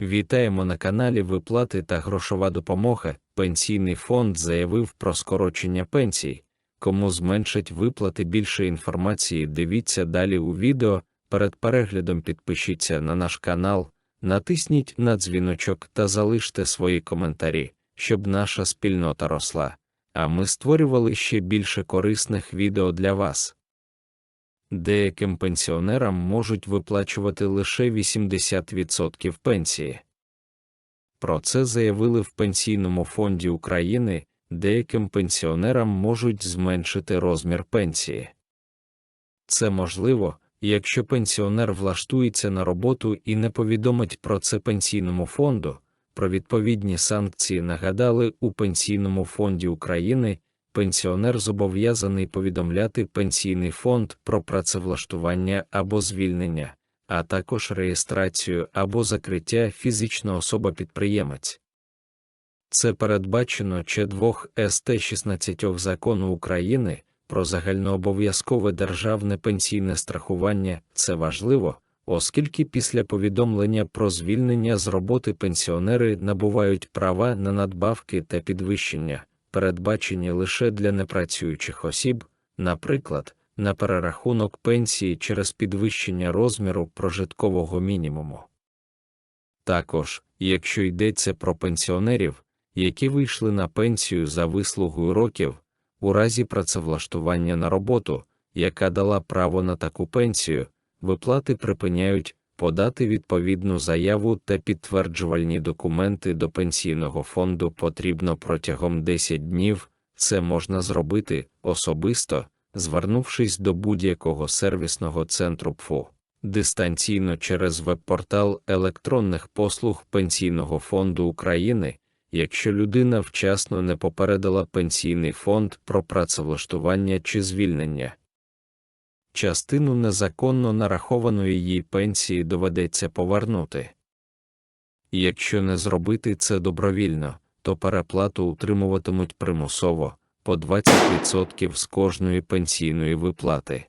Вітаємо на каналі Виплати та грошова допомога. Пенсійний фонд заявив про скорочення пенсій. Кому зменшать виплати більше інформації, дивіться далі у відео. Перед переглядом підпишіться на наш канал, натисніть на дзвіночок та залиште свої коментарі, щоб наша спільнота росла. А ми створювали ще більше корисних відео для вас. Деяким пенсіонерам можуть виплачувати лише 80% пенсії. Про це заявили в Пенсійному фонді України, деяким пенсіонерам можуть зменшити розмір пенсії. Це можливо, якщо пенсіонер влаштується на роботу і не повідомить про це пенсійному фонду. Про відповідні санкції нагадали у Пенсійному фонді України. Пенсіонер зобов'язаний повідомляти пенсійний фонд про працевлаштування або звільнення, а також реєстрацію або закриття фізична особа-підприємець. Це передбачено чи 2 ст 16 закону України про загальнообов'язкове державне пенсійне страхування. Це важливо, оскільки після повідомлення про звільнення з роботи пенсіонери набувають права на надбавки та підвищення передбачені лише для непрацюючих осіб, наприклад, на перерахунок пенсії через підвищення розміру прожиткового мінімуму. Також, якщо йдеться про пенсіонерів, які вийшли на пенсію за вислугою років, у разі працевлаштування на роботу, яка дала право на таку пенсію, виплати припиняють подати відповідну заяву та підтверджувальні документи до пенсійного фонду потрібно протягом 10 днів, це можна зробити особисто, звернувшись до будь-якого сервісного центру ПФУ, дистанційно через веб-портал електронних послуг Пенсійного фонду України, якщо людина вчасно не попередила пенсійний фонд про працевлаштування чи звільнення частину незаконно нарахованої їй пенсії доведеться повернути. Якщо не зробити це добровільно, то переплату утримуватимуть примусово по 20% з кожної пенсійної виплати.